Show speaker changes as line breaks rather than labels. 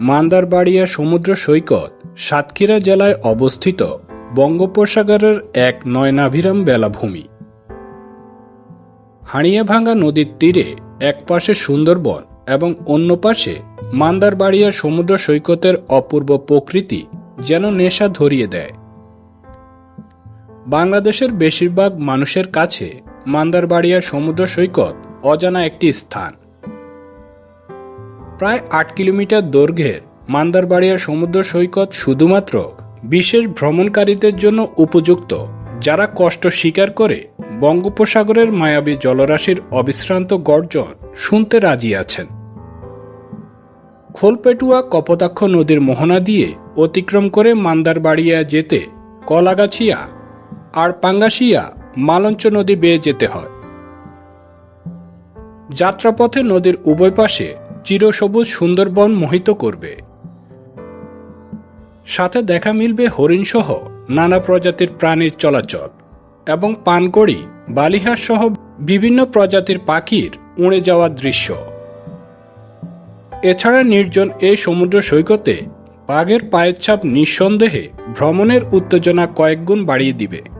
মান্দারবাড়িয়া সমুদ্র সৈকত সাতক্ষীরা জেলায় অবস্থিত বঙ্গোপসাগরের এক নয়নাভিরাম বেলাভূমি। হাড়িয়াভাঙ্গা নদীর তীরে এক পাশে সুন্দরবন এবং অন্য পাশে মান্দারবাড়িয়া সমুদ্র সৈকতের অপূর্ব প্রকৃতি যেন নেশা ধরিয়ে দেয়। বাংলাদেশের বেশিরভাগ মানুষের কাছে মান্দারবাড়িয়া সমুদ্র সৈকত অজানা একটি স্থান। প্রায় আট কিলোমিটার দৈর্ঘ্যের মান্দারবাড়িয়া সমুদ্র সৈকত শুধুমাত্র বিশেষ ভ্রমণকারীদের জন্য উপযুক্ত, যারা কষ্ট স্বীকার করে বঙ্গোপসাগরের মায়াবী জলরাশির অবিশ্রান্ত গর্জন শুনতে রাজি আছেন। খোলপেটুয়া কপোতাক্ষ নদীর মোহনা দিয়ে অতিক্রম করে মান্দারবাড়িয়া যেতে কলাগাছিয়া আর পাঙ্গাসিয়া মালঞ্চ নদী বেয়ে যেতে হয়। যাত্রাপথে নদীর উভয় পাশে চিরসবুজ সুন্দরবন মোহিত করবে। সাথে দেখা মিলবে হরিণসহ নানা প্রজাতির প্রাণীর চলাচল এবং পানকড়ি বালিহাস সহ বিভিন্ন প্রজাতির পাখির উড়ে যাওয়ার দৃশ্য। এছাড়া নির্জন এই সমুদ্র সৈকতে বাঘের পায়ের ছাপ নিঃসন্দেহে ভ্রমণের উত্তেজনা কয়েকগুণ বাড়িয়ে দিবে।